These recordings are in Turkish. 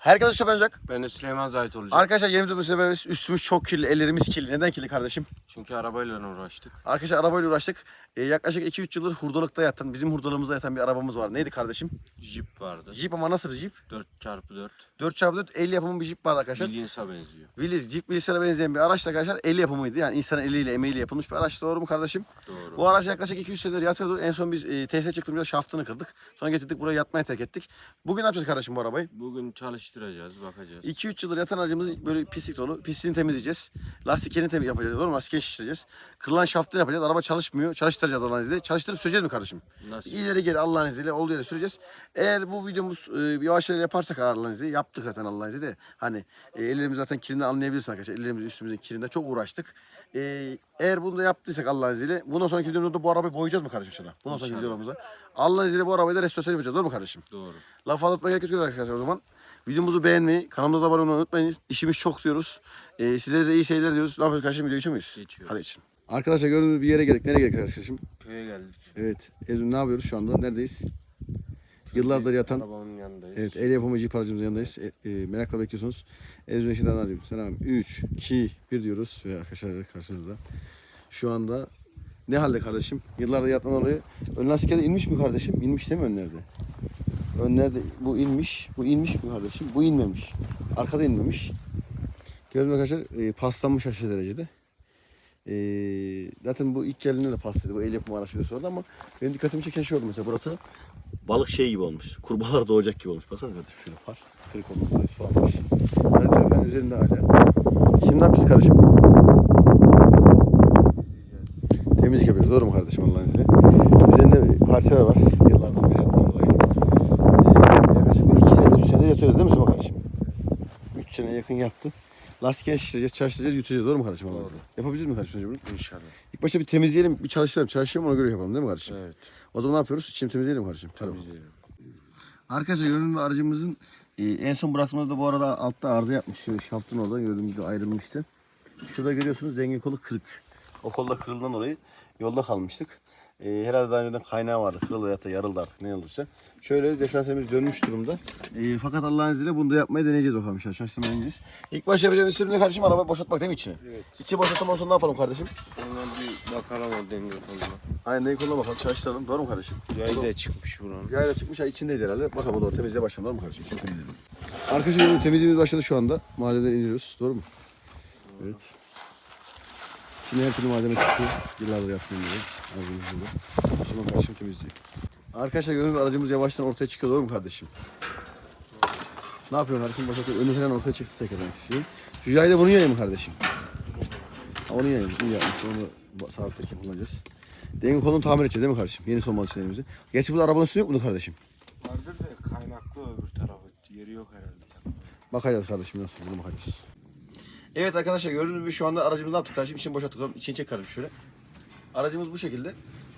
Herkese şöyle olacak. Ben de Süleyman Zahit olacak. Arkadaşlar yeni videomuzda beraberiz. Üstümüz çok kirli, ellerimiz kirli. Neden kirli kardeşim? Çünkü arabayla uğraştık. Arkadaşlar arabayla uğraştık. Ee, yaklaşık 2-3 yıldır hurdalıkta yatan, bizim hurdalığımızda yatan bir arabamız var. Neydi kardeşim? Jeep vardı. Jeep ama nasıl bir Jeep? 4x4. 4x4 el yapımı bir Jeep vardı arkadaşlar. Williams'a benziyor. Willis, Jeep Willis'e benzeyen bir araç da arkadaşlar el yapımıydı. Yani insanın eliyle, emeğiyle yapılmış bir araç. Doğru mu kardeşim? Doğru. Bu araç yaklaşık 200 senedir yatıyordu. En son biz e, tesise çıktığımızda şaftını kırdık. Sonra getirdik buraya yatmaya terk ettik. Bugün ne yapacağız kardeşim bu arabayı? Bugün çalıştıracağız, bakacağız. 2-3 yıldır yatan aracımız böyle pislik dolu. Pisliğini temizleyeceğiz. Lastiklerini temiz yapacağız. Doğru mu? Lastiklerini şişireceğiz. Kırılan şaftını yapacağız. Araba çalışmıyor. Çalıştıracağız Allah'ın izniyle. Çalıştırıp süreceğiz mi kardeşim? Nasıl? İleri geri Allah'ın izniyle olduğu yere süreceğiz. Eğer bu videomuz e, yavaş yavaş yaparsak Allah'ın izniyle yaptık zaten Allah'ın izniyle. Hani e, ellerimiz zaten kirinden anlayabilirsin arkadaşlar. Ellerimiz üstümüzün kirinde çok uğraştık. E, eğer bunu da yaptıysak Allah'ın izniyle bundan sonraki videomuzda bu arabayı boyayacağız mı kardeşim sana? Bundan sonraki videomuzda. Allah'ın izniyle bu arabayı da restorasyon yapacağız. Doğru mu kardeşim? Doğru. Laf anlatmaya gerek yok arkadaşlar o zaman. Videomuzu beğenmeyi, kanalımıza abone olmayı unutmayın. İşimiz çok diyoruz. Ee, sizlere de iyi seyirler diyoruz. Ne yapıyoruz kardeşim? Video geçiyor muyuz? Geçiyoruz. Hadi geçin. Arkadaşlar gördüğünüz bir yere geldik. Nereye geldik arkadaşım? Köye geldik. Evet. Ezun ne yapıyoruz şu anda? Neredeyiz? Yıllardır yatan Arabamın yanındayız. Evet, el yapımı Jeep aracımızın yanındayız. E, e, merakla bekliyorsunuz. Ezun Eşit'ten arıyorum. Selam. 3, 2, 1 diyoruz ve arkadaşlar karşınızda. Şu anda ne halde kardeşim? Yıllarda yatan oraya. Ön lastikler inmiş mi kardeşim? İnmiş değil mi önlerde? Önlerde bu inmiş. Bu inmiş mi kardeşim? Bu inmemiş. Arkada inmemiş. Gördüğünüz arkadaşlar e, paslanmış aşırı derecede. E, zaten bu ilk geldiğinde de paslıydı. Bu el yapımı araçları sordu ama benim dikkatimi çeken şey oldu mesela. Burası balık şey gibi olmuş. Kurbağalar doğacak gibi olmuş. Baksana kardeşim şöyle par. Kırık olmuş. Burası falanmış. Radyatörün üzerinde hala. Şimdi ne yapacağız kardeşim? Temizlik yapıyoruz. Doğru mu kardeşim Allah'ın izniyle? Üzerinde parçalar var. Yıllardan beri yaptığım orayı. Ee, yaklaşık bir iki yatıyoruz değil mi Süleyman kardeşim? Üç sene yakın yattı. Lastikleri şişireceğiz, çalıştıracağız, yutacağız. Doğru mu kardeşim izniyle? Yapabiliriz mi kardeşim bunu? İnşallah. İlk başta bir temizleyelim, bir çalıştıralım. Çalışalım ona göre yapalım değil mi kardeşim? Evet. O zaman ne yapıyoruz? Şimdi temizleyelim kardeşim. Temizleyelim. Arkadaşlar gördüğünüz gibi aracımızın e, en son bıraktığımızda bu arada altta arıza yapmış. Şöyle şaftın orada gördüğünüz gibi ayrılmıştı. Şurada görüyorsunuz denge kolu kırık. O kolda kırıldığından dolayı yolda kalmıştık. E, herhalde daha önceden kaynağı vardı. Kırıldı ya da yarıldı artık ne olursa. Şöyle diferansiyelimiz dönmüş durumda. E, fakat Allah'ın izniyle bunu da yapmaya deneyeceğiz bakalım. Çalıştırmaya deneyeceğiz. İlk başta yapacağımız sürümde kardeşim araba boşaltmak değil mi içine? Evet. İçi boşalttıktan sonra ne yapalım kardeşim? Sonra bir bakalım o denge koluna. Aynen denge koluna bakalım çalıştıralım. Doğru mu kardeşim? Yay da çıkmış buranın. Yayla çıkmış ay içindeydi herhalde. Bakalım o da temizliğe başlayalım doğru mu kardeşim? Çok iyi dedim. Arkadaşlar temizliğimiz başladı şu anda. Malzemeleri iniyoruz. Doğru mu? Evet. İçinde her türlü malzeme çıkıyor. Yıllardır yaptığım gibi. Aracımız burada. Sonra kardeşim temizliyor. Arkadaşlar gördüğünüz gibi aracımız yavaştan ortaya çıkıyor. Doğru mu kardeşim? Ne yapıyorsun kardeşim? Başlatıyor. Önü falan ortaya çıktı tekrardan sizin. Şu yayda bunu yayayım mı kardeşim? Ha, onu yayayım. İyi yapmış. Onu ba- sabitlerken kullanacağız. Denge kolunu tamir edeceğiz değil mi kardeşim? Yeni son malzemelerimizi. Gerçi burada arabanın üstü yok mu kardeşim? Vardır da kaynaklı öbür tarafı. Yeri yok herhalde. Bakacağız kardeşim nasıl bunu bakacağız. Evet arkadaşlar gördüğünüz gibi şu anda aracımızı ne yaptık kardeşim? İçini boşalttık. İçini çek kardeşim şöyle. Aracımız bu şekilde.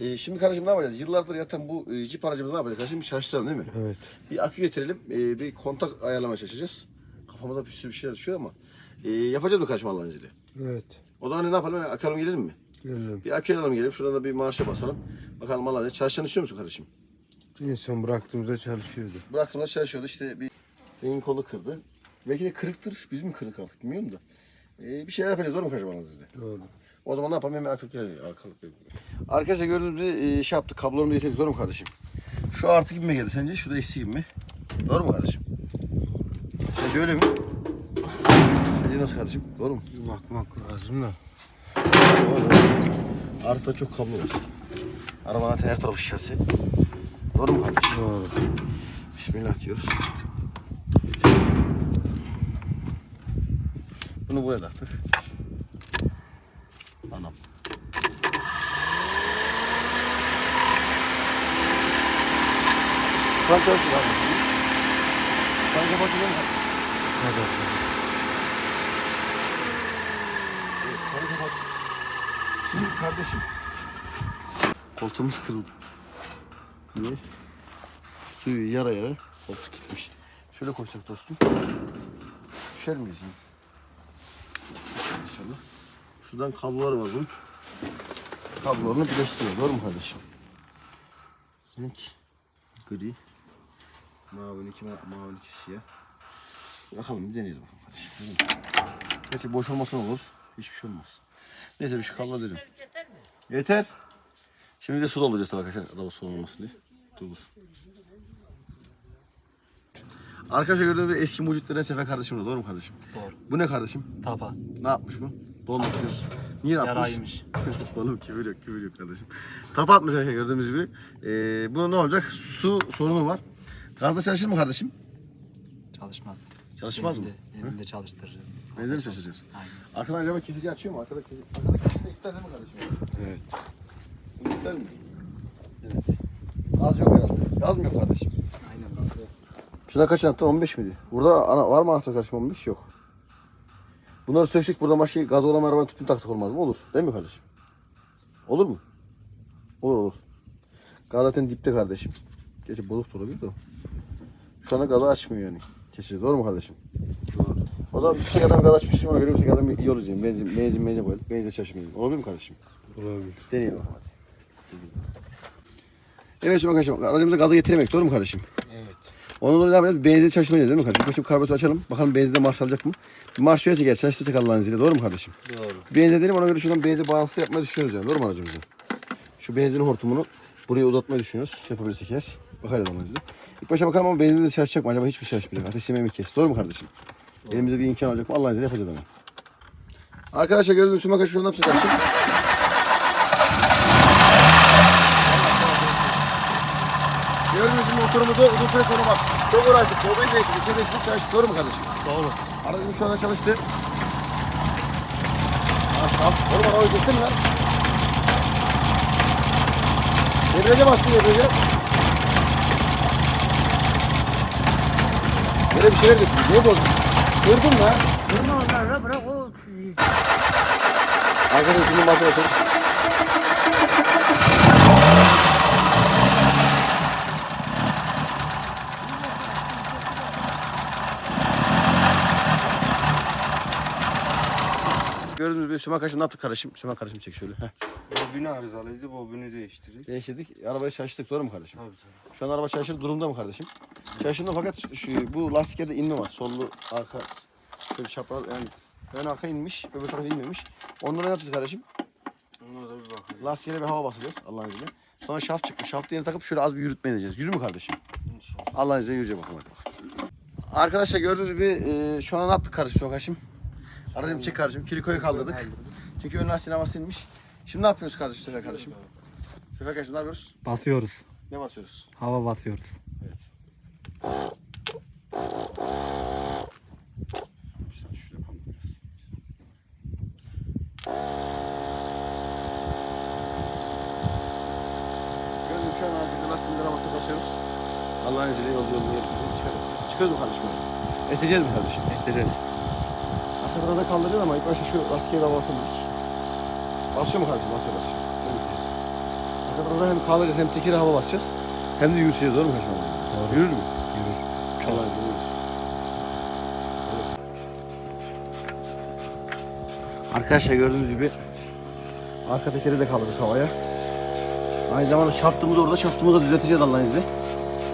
Ee, şimdi kardeşim ne yapacağız? Yıllardır yatan bu e, Jeep aracımızı ne yapacağız kardeşim? Bir çalıştıralım değil mi? Evet. Bir akü getirelim. e, bir kontak ayarlamaya çalışacağız. Kafamıza bir sürü bir şeyler düşüyor ama. E, yapacağız mı kardeşim Allah'ın izniyle? Evet. O zaman ne yapalım? Akü alalım gelelim mi? Gelirim. Bir akü alalım gelelim. Şuradan da bir marşa basalım. Bakalım Allah'ın izniyle. Çalışan düşüyor musun kardeşim? En son bıraktığımızda çalışıyordu. Bıraktığımda çalışıyordu işte bir beyin kolu kırdı. Belki de kırıktır. Biz mi kırık aldık bilmiyorum da. Ee, bir şeyler yapacağız doğru mu kaçırmanız Doğru. O zaman ne yapalım hemen arkalık Arkadaşlar gördüğünüz gibi e, şey yaptık. Kablolarımızı getirdik doğru mu kardeşim? Şu artı gibi mi geldi sence? Şu da eksi gibi mi? Doğru mu kardeşim? Sence öyle mi? Sence nasıl kardeşim? Doğru mu? Bakmak lazım da. Doğru. Artıda çok kablo var. Arabanın her tarafı şasi. Doğru mu kardeşim? Doğru. Bismillah diyoruz. Bunu buraya taktık. Anam. Kur'an çalışıyor abi. Kur'an kapatıyor mu? Evet, Kur'an kapat. Şimdi kardeşim. Koltuğumuz kırıldı. Niye? Suyu yara yara koltuk gitmiş. Şöyle koysak dostum. Düşer miyiz yine? Şuradan kablolar var bunun. Kablolarını birleştiriyor. Doğru mu kardeşim? Renk gri. Mavi iki, ma- mavi iki siyah. Bakalım bir deneyelim bakalım kardeşim. Gerçi boş olmasa ne olur? Hiçbir şey olmaz. Neyse bir şey kalmadı dedim. Yeter. Şimdi de su dolduracağız tabii arkadaşlar. Araba su olmasın diye. Dur dur. Arkadaşlar gördüğünüz gibi eski mucitlerden Sefer kardeşim var. Doğru mu kardeşim? Doğru. Bu ne kardeşim? Tapa. Ne yapmış bu? Dolmuş diyor. Niye yapmış? Yaraymış. Oğlum küfür yok, küfür yok kardeşim. Tapa atmış arkadaşlar gördüğünüz gibi. Ee, buna ne olacak? Su sorunu var. Gazda çalışır mı kardeşim? Çalışmaz. Çalışmaz mı? Elinde çalıştıracağız. Benzin mi çalışacağız? Aynen. Arkadan acaba kesici açıyor mu? Arkada kesici. Arkada kesici de iptal değil mi kardeşim? Evet. İptal mi? Evet. Gaz yok herhalde. Gaz mı yok kardeşim? Aynen. Şuna kaç anahtar? 15 miydi? Burada ana, var mı anahtar kardeşim 15? Yok. Bunları söksek burada başka gaz olan arabanın tüpünü taksak olmaz mı? Olur. Değil mi kardeşim? Olur mu? Olur olur. Gaz zaten dipte kardeşim. Gerçi bozuk da olabilir de. Şu anda gazı açmıyor yani. Kesici. Doğru mu kardeşim? Doğru. O zaman bir tek adam gaz açmış için ona göre bir tek adam iyi olacak. Benzin, benzin, benzin koyalım. Benzin çalışmayalım. Olabilir mi kardeşim? Olabilir. Deneyelim bakalım hadi. Evet şimdi arkadaşlar aracımıza gazı getiremek doğru mu kardeşim? Ondan dolayı ne yapacağız? Benzin çalıştırmayacağız değil mi kardeşim? Şimdi karbüratörü açalım. Bakalım benzinde marş alacak mı? Marş verirse gel çalıştırsak Allah'ın izniyle. Doğru mu kardeşim? Doğru. Benzin edelim ona göre şuradan benzin bağlantısı yapmayı düşünüyoruz yani. Doğru mu aracımızın? Şu benzin hortumunu buraya uzatmayı düşünüyoruz. Yapabilirsek eğer. Bakarız Allah'ın izniyle. İlk başta bakalım ama benzin de çalışacak mı? Acaba hiçbir şey çalışmayacak. Ateşlemeyi mi kes? Doğru mu kardeşim? Elimizde bir imkan olacak mı? Allah'ın izniyle yapacağız ama. Arkadaşlar gördüğünüz şu an ne yapacak Gördüğünüz motorumuzu uzun süre sonra bak. Çok uğraştık. Bobin değiştirdik. İçe değiştirdik. Çalıştık. Doğru mu kardeşim? Doğru. Aracım şu anda çalıştı. Bak bak. Oğlum arabayı kestin mi lan? Debriyaja bastı debriyaja. Böyle bir şeyler getirdi. Niye bozdun? Kırdın lan. Kırma onları bırak o Arkadaşlar şimdi masaya Gördüğünüz gibi Sümen kardeşim ne yaptık kardeşim? Sümen kardeşim çek şöyle. Heh. Bobini arızalıydı. Bobini değiştirdik. Değiştirdik. Arabayı çalıştık doğru mu kardeşim? Tabii tabii. Şu an araba çalışır durumda mı kardeşim? Çalışırda fakat şu, bu lastiklerde inme var. Sollu arka şöyle çapraz yani ön arka inmiş, öbür taraf inmemiş. Onlara ne yapacağız kardeşim? Ona da bir bakalım. Lastiğe bir hava basacağız Allah'ın izniyle. Sonra şaft çıkmış. Şaftı yerine takıp şöyle az bir yürütme edeceğiz. Yürü mü kardeşim? İnşallah. Allah'ın izniyle yürüyeceğim bakalım hadi bakalım. Arkadaşlar gördüğünüz gibi e, şu an ne yaptık kardeşim Sokaş'ım? Aracımı çek kardeşim. Kilikoyu kaldırdık. Çünkü ön lastiğin havası inmiş. Şimdi ne yapıyoruz kardeşim Sefer kardeşim? Sefer kardeşim ne yapıyoruz? Basıyoruz. Ne basıyoruz? Hava basıyoruz. Evet. Bir saniye şöyle yapalım biraz. Gördüğünüz şu an aracımızda lastiğin arabasına basıyoruz. Allah'ın izniyle yol yolunu yapıyoruz. Çıkarız. Çıkıyoruz mu kardeşim? Eseceğiz mi kardeşim? Eseceğiz. Arka tarafta kaldıracağız ama ilk başta şu lastiğe de basabilir. Basıyor mu kardeşim? Basıyor basıyor. Tabii ki. Arka tarafta hem kaldıracağız hem tekeri hava basacağız. Hem de yürüteceğiz doğru mu kardeşim? Doğru. Yürür mü? Yürür. Çok. İzniyle yürür. Arkadaşlar gördüğünüz gibi arka tekeri de kaldırdık havaya. Aynı zamanda şaftımızı orada şaftımızı da düzelteceğiz Allah'ın izniyle.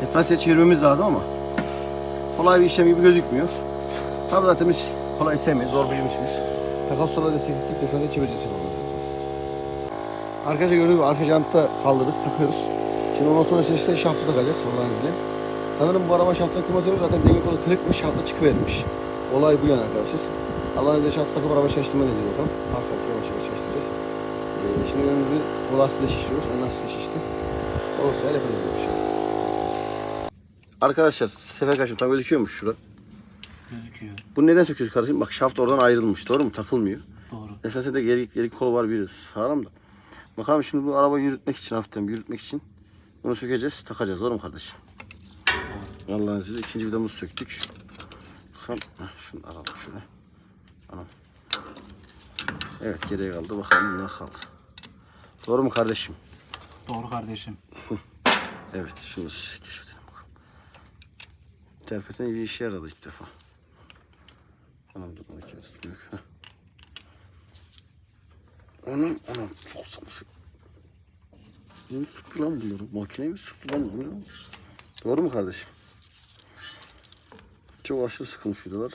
Defansiye çevirmemiz lazım ama kolay bir işlem gibi gözükmüyor. Tabii zaten biz kolay sevmeyiz, zor bir işmiş. Takas sola destekledik, defansiye çevireceğiz. Arkadaşlar gördüğünüz gibi arka jantı kaldırdık, takıyoruz. Şimdi ondan sonra işte şaftı takacağız Allah'ın izniyle. Sanırım bu araba şaftını kırma sebebi zaten denge kolu kırıkmış, şaftı çıkıvermiş. Olay bu yani arkadaşlar. Allah'ın izniyle şaftı takıp araba çalıştırma deneyeceğiz bakalım. Arka yavaş yavaş çalıştıracağız. Ee, şimdi önümüzü bu lastiği şişiriyoruz, ön lastiği şişti. Olursa şey. Arkadaşlar sefer kaçın tam gözüküyormuş şura. Gözüküyor. Bu neden söküyoruz kardeşim? Bak şaft oradan ayrılmış doğru mu? Takılmıyor. Doğru. Esasında geri, geri kol var biri sağlam da. Bakalım şimdi bu arabayı yürütmek için hafiften yürütmek için bunu sökeceğiz, takacağız doğru mu kardeşim? Allah'ın izniyle ikinci vidamızı söktük. Bakalım, şunu alalım şöyle. Anam. Evet geriye kaldı. Bakalım ne kaldı. Doğru mu kardeşim? Doğru kardeşim. Evet şunu keşfedelim bakalım. Terpeten iyi işe yaradı ilk defa. Anam dur makine tutmuyor. Onun anam soksana şu. Ne sıktı lan bunları? Makineyi mi sıktı lan bunu? Doğru mu kardeşim? Çok aşırı sıkılmış vidalar.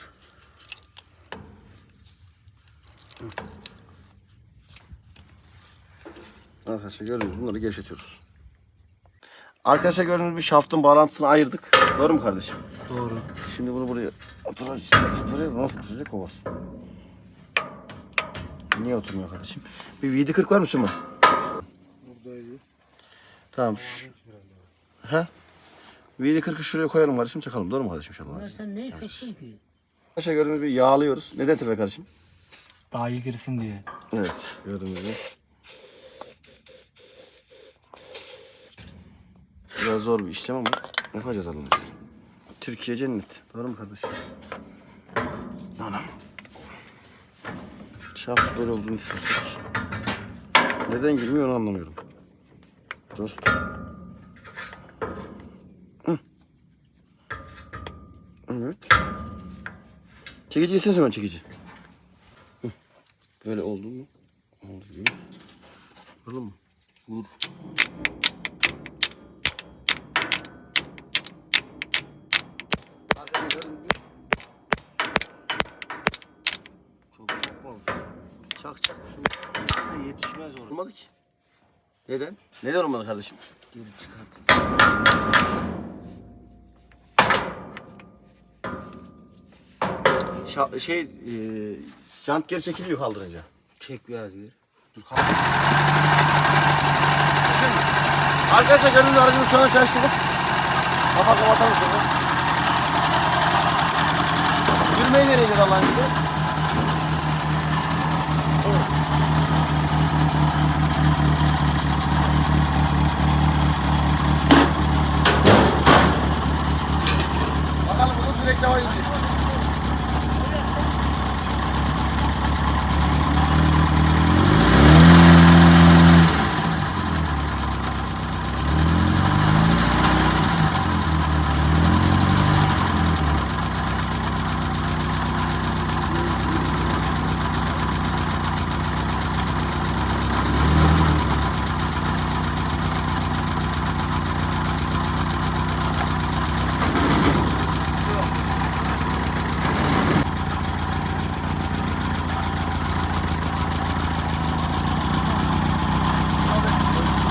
Arkadaşlar gördüğünüz bunları gevşetiyoruz. Arkadaşlar gördüğünüz bir şaftın bağlantısını ayırdık. Doğru mu kardeşim? Doğru. Şimdi bunu buraya oturacağız. Nasıl tutacak kovas? Niye oturmuyor kardeşim? Bir VD 40 var mı Süleyman? Buradaydı. Tamam. Şu... He? VD 40'ı şuraya koyalım kardeşim çakalım. Doğru mu kardeşim inşallah? Ya sen neyi soktun ki? Arkadaşlar gördüğünüz gibi yağlıyoruz. Neden tepe kardeşim? Daha iyi girsin diye. Evet. Gördüğünüz gibi. Biraz zor bir işlem ama yapacağız Allah'ın izniyle. Türkiye cennet. Doğru mu kardeşim? Anam. Şaft böyle olduğunu düşünsek. Neden girmiyor onu anlamıyorum. Hı. Evet. Çekici gitsene Süleyman çekici. Böyle oldu mu? Oldu gibi. Vuralım mı? Vur. Çok çakma oldu. Çak çak. Şu yetişmez oraya. Olmadı ki. Neden? Neden olmadı kardeşim? Geri çıkartayım. Şa- şey, e, jant geri çekiliyor kaldırınca. Çek biraz geri. Dur kaldır. Arkadaşlar gördüğünüz aracımızı şu an çalıştırdık. Kafa kapatalım şunu. Yürümeyi deneyeceğiz Allah'ın izniyle. Sürekli hava gidecek.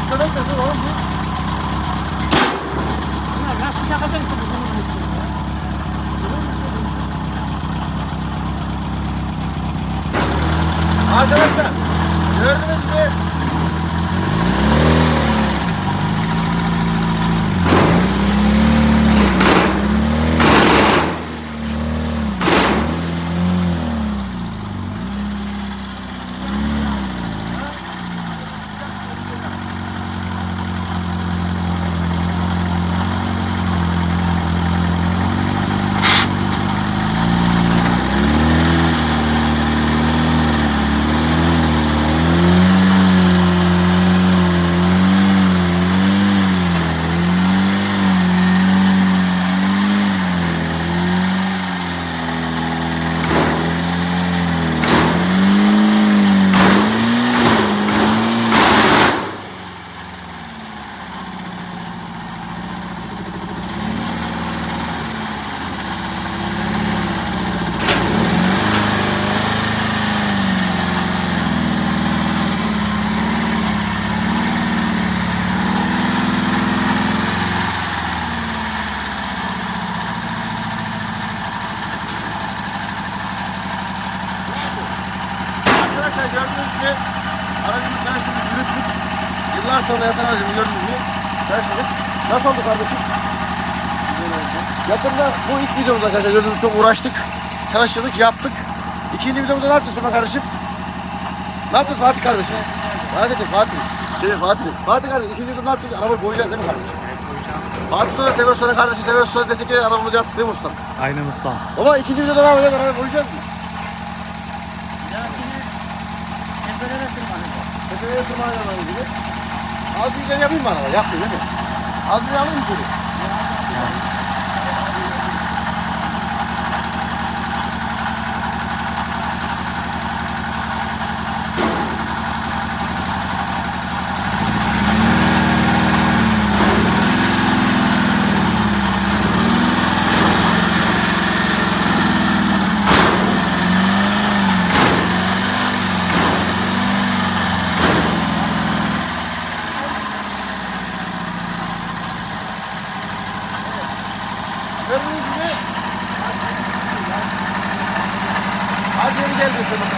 Şöyle de dur oğlum. Bunun üstüne? Arkadaşlar gördünüz mü? Arkadaşlar gördüğünüz gibi aracımız çalıştırdık, yürüttük. Yıllar sonra yatan aracımı gördüğünüz gibi çalıştırdık. Nasıl oldu kardeşim? Yakında bu ilk videomuz arkadaşlar gördüğünüz çok uğraştık. Çalıştırdık, yaptık. İkinci videomuzda ne yapacağız sonra kardeşim? Ne yapacağız Fatih kardeşim? Fatih, Fatih. Şey Fatih. Fatih kardeşim ikinci videomda ne yapacağız? Arabayı boyayacağız değil mi kardeşim? Fatih sonra Sever sonra kardeşim Sever sonra destek arabamızı yaptık değil mi usta? Aynen usta. Baba ikinci videoda ne yapacağız? Arabayı boyayacağız mı? Tepelere tırmanacağız gibi. Az bir ileri yapayım mı araba? Yapmayayım değil mi? Az bir Hadi gel bakalım.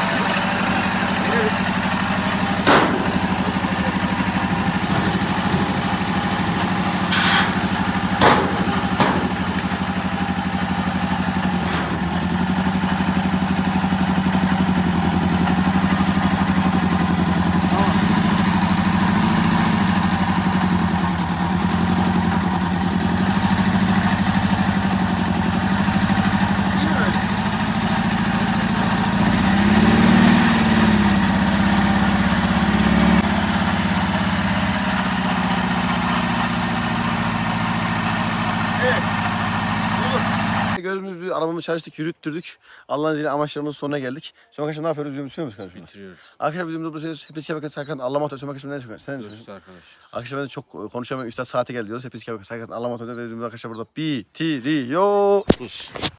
Arabamızı çalıştık, yürüttürdük. Allah'ın izniyle amaçlarımızın sonuna geldik. Sonra arkadaşlar ne yapıyoruz? Videomuzu bitmiyor mu kardeşim? Bitiriyoruz. Arkadaşlar videomuzu bitiriyoruz. Hepinize kebek sakat. Allah'a emanet olun. Arkadaşlar ne söylüyorsun? Sen ne söylüyorsun? arkadaşlar. Arkadaşlar ben çok konuşamıyorum. Üstad saate gel diyoruz. Hepinize kebek sakat. Allah'a emanet olun. Videomuzu arkadaşlar burada bitiriyoruz.